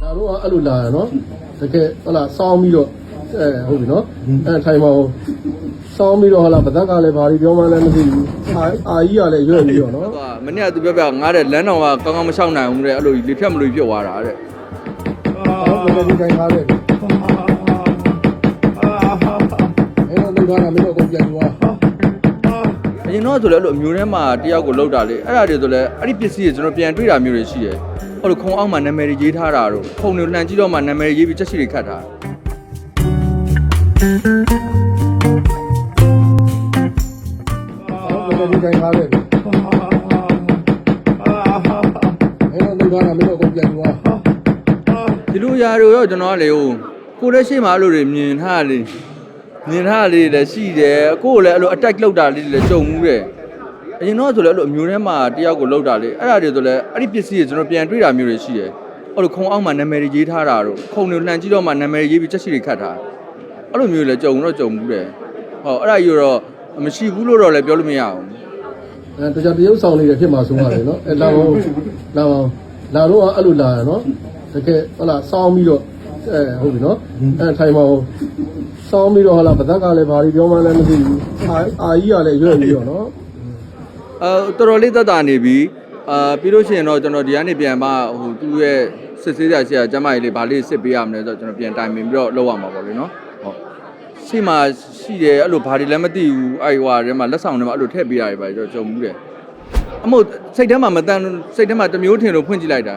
ဒါတော့အဲ့လိုလာရနော်တကယ်ဟုတ်လားစောင်းပြီးတော့အဲဟုတ်ပြီနော်အဲထိုင်ပါဦးစောင်းပြီးတော့ဟုတ်လားဗသက်ကလည်းဘာတွေပြောမှလည်းမသိဘူးအာအာကြီးကလည်းရွက်ပြီးတော့နော်ဟိုကမနေ့ကသူပြောပြငားတဲ့လမ်းတော်ကကောင်းကောင်းမလျှောက်နိုင်ဘူးတဲ့အဲ့လိုလေဖြတ်မလို့ဖြစ်သွားတာတဲ့ဟုတ်တယ်ဒီတိုင်းကားတယ်အဲ့တော့လောက်တာမင်း တော့ဆိုလည်းအဲ့လိုအမျိုးထဲမှာတယောက်ကိုလောက်တာလေအဲ့ဒါတွေဆိုလည်းအဲ့ဒီပစ္စည်းတွေကျွန်တော်ပြန်တွေ့တာမျိုးတွေရှိတယ်ဟိုလိုခုံအောက်မှာနာမည်တွေရေးထားတာတို့ခုံတွေလှန်ကြည့်တော့မှနာမည်တွေရေးပြီးချက်ရှိတွေခတ်ထားဟုတ်တယ်ဒီတိုင်းကားတယ်အဲ့တော့လောက်တာမင်းတို့အကုန်ပြန်သွားဒီလိုຢာတွေရောကျွန်တော်ကလေဟိုကိုယ်လည်းရှိမှအဲ့လိုတွေမြင်ထားလေ မြင်ထားလေးလည်းရှိတယ်ကိုယ်လည်းအဲ့လို attack လောက်တာလေးတွေလည်းကြုံမှုတယ်အရင်တော့ဆိုလည်းအဲ့လိုအမျိုးထဲမှာတယောက်ကိုလောက်တာလေအဲ့ဒါတွေဆိုလည်းအဲ့ဒီပစ္စည်းတွေကျွန်တော်ပြန်တွေ့တာမျိုးတွေရှိတယ်ဟိုလိုခုံအောက်မှာနာမည်တွေရေးထားတာတို့ခုံတွေလှန်ကြည့်တော့မှနာမည်တွေရေးပြီးချက်ရှိတွေခတ်ထားအဲ့လိုမျိုးလည်းကြုံတော့ကြုံမှုတယ်ဟောအဲ့ဒါကြီးတော့မရှိဘူးလို့တော့လည်းပြောလို့မရဘူးအဲတခြားတရုပ်ဆောင်နေတယ်ဖြစ်မှာဆုံးရတယ်နော်အဲလာအောင်လာအောင်လာတော့အဲ့လိုလာရနော်တကယ်ဟုတ်လားစောင်းပြီးတော့အဲဟုတ်ပြီနော်အဲထိုင်ပါဦး စောင်းပြီးတော့ဟုတ်လားဗသက်ကလည်းဘာတွေပြောမှလည်းမသိဘူးအာအာကြီးကလည်းရွက်ပြီးတော့နော်အဲတော်တော်လေးသက်သာနေပြီအာပြီးလို့ရှိရင်တော့ကျွန်တော်ဒီကနေပြန်မှဟိုသူ့ရဲ့စစ်ဆေးကြရှိတာကျမ်းမာရေးလေးဗာလေးစစ်ပေးရမလဲဆိုတော့ကျွန်တော်ပြန်တိုင်ပင်ပြီးတော့လုပ်ရမှာပေါ့လေနော်ဟုတ်ရှိမှရှိတယ်အဲ့လိုဘာတွေလည်းမသိဘူးအဲ့ဟွာထဲမှာလက်ဆောင်ထဲမှာအဲ့လိုထည့်ပေးရတယ်ပါကျွန်တော်ကြုံမှုတယ်အမို့စိတ်ထဲမှာမတန်စိတ်ထဲမှာတစ်မျိုးထင်လို့ဖွင့်ကြည့်လိုက်တာ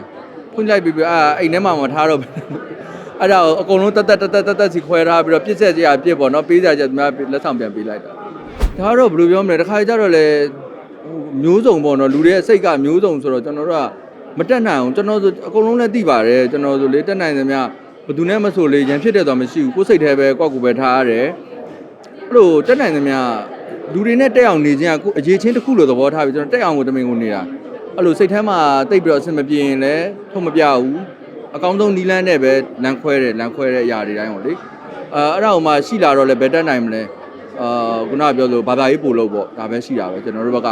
ဖွင့်ကြည့်လိုက်ပြီးပြီးအာအိမ်ထဲမှာမထားတော့ဘူး အဲ့ဒါကိုအကုန်လုံးတက်တက်တက်တက်တက်တက်စီခွဲထားပြီးတော့ပြစ်ဆက်ကြရပြစ်ပေါ့နော်ပေးကြကြသူများလက်ဆောင်ပြန်ပေးလိုက်တာဒါကတော့ဘယ်လိုပြောမလဲတစ်ခါကြတော့လေဟိုမျိုးစုံပေါ့နော်လူတွေရဲ့စိတ်ကမျိုးစုံဆိုတော့ကျွန်တော်တို့ကမတက်နိုင်အောင်ကျွန်တော်ဆိုအကုန်လုံးလည်းသိပါတယ်ကျွန်တော်ဆိုလေတက်နိုင်သမျှဘယ်သူနဲ့မဆိုလေရန်ဖြစ်တဲ့တော့မရှိဘူးကိုယ်စိတ်ထဲပဲကိုယ့်ကိုယ်ပဲထားရတယ်အဲ့လိုတက်နိုင်သမျှလူတွေနဲ့တက်အောင်နေခြင်းကကိုယ်အရေးချင်းတစ်ခုလိုသဘောထားပြီးကျွန်တော်တက်အောင်ကိုတမင်ကိုနေတာအဲ့လိုစိတ်ထဲမှာတိတ်ပြီးတော့အဆင်မပြေရင်လည်းထုတ်မပြဘူး အကောင်းဆုံးနီးလန်းနဲ့ပဲလမ်းခွဲတယ်လမ်းခွဲတဲ့အရာတွေတိုင်းပေါ့လေအဲအဲ့ဒါဟိုမှရှိလာတော့လည်းဘယ်တက်နိုင်မလဲအာခုနကပြောလို့ဘာသာရေးပို့လို့ပေါ့ဒါပဲရှိတာပဲကျွန်တော်တို့ဘက်က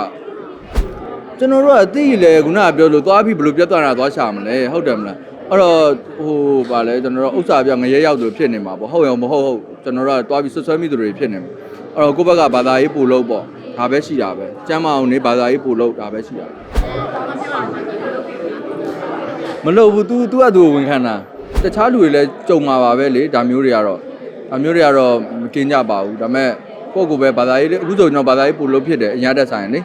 ကျွန်တော်တို့ကသိလေခုနကပြောလို့သွားပြီးဘယ်လိုပြတ်သွားတာသွားရှာမလဲဟုတ်တယ်မလားအဲ့တော့ဟိုဗာလဲကျွန်တော်တို့ဥစ္စာပြငရဲရောက်သူဖြစ်နေမှာပေါ့ဟုတ်ရောမဟုတ်ဟုတ်ကျွန်တော်တို့ကသွားပြီးဆွဆွဲမိသူတွေဖြစ်နေမှာအဲ့တော့ကိုယ့်ဘက်ကဘာသာရေးပို့လို့ပေါ့ဒါပဲရှိတာပဲကျမ်းမအောင်နေဘာသာရေးပို့လို့ဒါပဲရှိတာ မလို့ဘူး तू तू ကသူ့ကိုဝင်ခံတာတခြားလူတွေလည်းကြုံမှာပါပဲလေဒါမျိုးတွေကတော့ဒါမျိုးတွေကတော့မကင်းကြပါဘူးဒါပေမဲ့ကိုယ့်ကိုယ်ပဲဘာသာရေးလေးအခုဆိုကျွန်တော်ဘာသာရေးပို့လို့ဖြစ်တယ်အညာတက်ဆိုင်လေ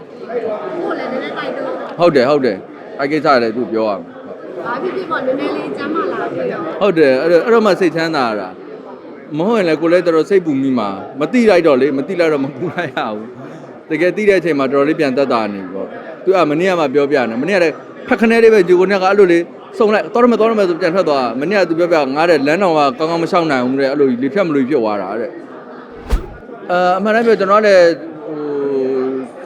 ကိုလည်းနည်းနည်းတိုက်တော့ဟုတ်တယ်ဟုတ်တယ်အဲ့ကိစ္စလည်းသူပြောရမယ်ဘာဖြစ်ဖြစ်ပေါ့နည်းနည်းလေးကျမ်းမာလာပြီတော့ဟုတ်တယ်အဲ့တော့အဲ့တော့မှစိတ်ချမ်းသာတာမဟုတ်ရင်လည်းကိုယ်လည်းတော်တော်စိတ်ပူမိမှာမတိလိုက်တော့လေမတိလိုက်တော့မပူလိုက်ရဘူးတကယ်တိတဲ့အချိန်မှာတော်တော်လေးပြန်သက်သာနေပြီပေါ့သူကမနေ့ကမှပြောပြတယ်မနေ့ကလည်းဖက်ခနဲလေးပဲဂျူကိုနဲ့ကအဲ့လိုလေး စုံလိုက်တော်ရမယ်တော်ရမယ်ဆိုပြန်ထွက်သွားမနေ့ကသူပြောပြငားတဲ့လမ်းတော်ကကောင်းကောင်းမလျှောက်နိုင်ဘူးတဲ့အဲ့လိုလေဖြတ်မလို့ဖြစ်သွားတာတဲ့အဲအမှန်တမ်းပြောကျွန်တော်ကလည်းဟို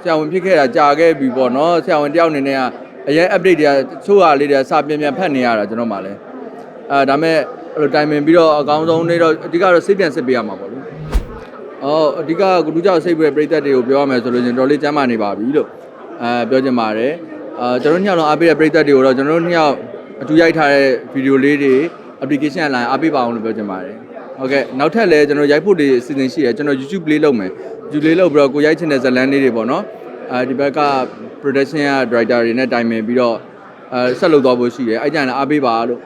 ဆရာဝန်ဖြစ်ခဲ့တာကြာခဲ့ပြီပေါ့နော်ဆရာဝန်တယောက်အနေနဲ့ကအရင် update တွေကချိုးရလေးတွေကစာပြန်ပြန်ဖတ်နေရတာကျွန်တော်မှလည်းအဲဒါမဲ့အဲ့လိုတိုင်ပင်ပြီးတော့အကောင်းဆုံးနေတော့အဓိကတော့စိတ်ပြန်စစ်ပေးရမှာပေါ့လေ။အော်အဓိကကလူကြောက်စိတ်ပြည့်ပြိသက်တွေကိုပြောရမယ်ဆိုလို့ချင်းတော်လေးကျမ်းမာနေပါပြီလို့အဲပြောချင်ပါတယ်။အာကျွန်တော်တို့ညောင်လုံးအားပေးတဲ့ပြိသက်တွေကိုတော့ကျွန်တော်တို့ညောင် အတူရိုက်ထားတဲ့ဗီဒီယိုလေးတွေ application အလိုက်အားပေးပါအောင်လို့ပြောချင်ပါတယ်ဟုတ်ကဲ့နောက်ထပ်လည်းကျွန်တော်ရိုက်ဖို့တွေအစီအစဉ်ရှိတယ်ကျွန်တော် YouTube လေးလုပ်မယ် YouTube လေးလုပ်ပြီးတော့ကိုရိုက်ချင်တဲ့ဇာတ်လမ်းလေးတွေပေါ့နော်အဲဒီဘက်က production က director တွေနဲ့တိုင်ပင်ပြီးတော့အဲဆက်လုပ်သွားဖို့ရှိတယ်အဲ့ကြံလည်းအားပေးပါလို့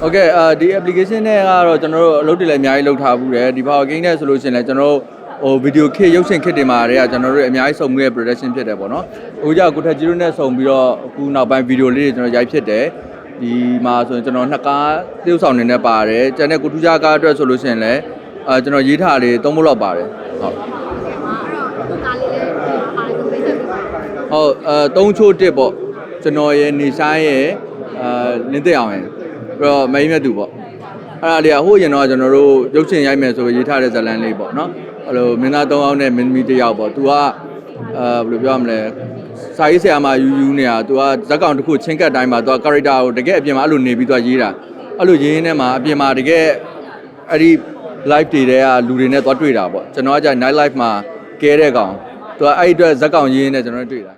ဟုတ်ကဲ့အဲဒီ application နဲ့ကတော့ကျွန်တော်တို့အလုပ်တွေလည်းအများကြီးလုပ်ထားဘူးတယ်ဒီ power game နဲ့ဆိုလို့ရှိရင်လည်းကျွန်တော်တို့ဟိုဗီဒီယိုခစ်ရုပ်ရှင်ခစ်တွေမှာတွေကကျွန်တော်တို့အများကြီးစုံမှုရဲ့ production ဖြစ်တယ်ပေါ့နော်အခုကြောင့်ကိုထက်ဂျီရိုနဲ့စုံပြီးတော့အခုနောက်ပိုင်းဗီဒီယိုလေးတွေကျွန်တော်ရိုက်ဖြစ်တယ် ဒီမှာဆိုရင်ကျွန်တော်နှစ်ကားသရုပ်ဆောင်နေနဲ့ပါတယ်ကျန်တဲ့ကိုထူးခြားကားအတွက်ဆိုလို့ရှိရင်လည်းအာကျွန်တော်ရေးထားလေးသုံးဖို့လောက်ပါတယ်ဟုတ်အဲ့တော့ဒါလေးလည်းအားလုံးပြည့်စုံပြီဟုတ်အဲသုံးချိုးတစ်ပေါ့ကျွန်တော်ရဲ့နေဆိုင်ရဲ့အာလင်းသက်အောင်ရဲ့ပြီးတော့မိန်းမြတ်သူပေါ့အဲ့ဒါလေးကဟိုးရင်တော့ကျွန်တော်တို့ရုပ်ရှင်ရိုက်မယ်ဆိုပြီးရေးထားတဲ့ဇာတ်လမ်းလေးပေါ့နော်အဲ့လိုမင်းသား၃ယောက်နဲ့မင်းသမီးတစ်ယောက်ပေါ့သူက အာဘယ်လိုပြောရမလဲစာရေးဆရာမယူယူနေတာသူကဇက်ကောင်တစ်ခုချင်းကပ်တိုင်းမှာသူက character ကိုတကယ်အပြင်မှာအဲ့လိုနေပြီးသူကရေးတာအဲ့လိုရေးရင်းနဲ့မှာအပြင်မှာတကယ်အဲ့ဒီ live တွေတဲ့ကလူတွေနဲ့သွားတွေ့တာပေါ့ကျွန်တော်ကကြာ night life မှာကဲတဲ့ကောင်သူကအဲ့ဒီအတွက်ဇက်ကောင်ရေးရင်းနဲ့ကျွန်တော်တို့တွေ့တာ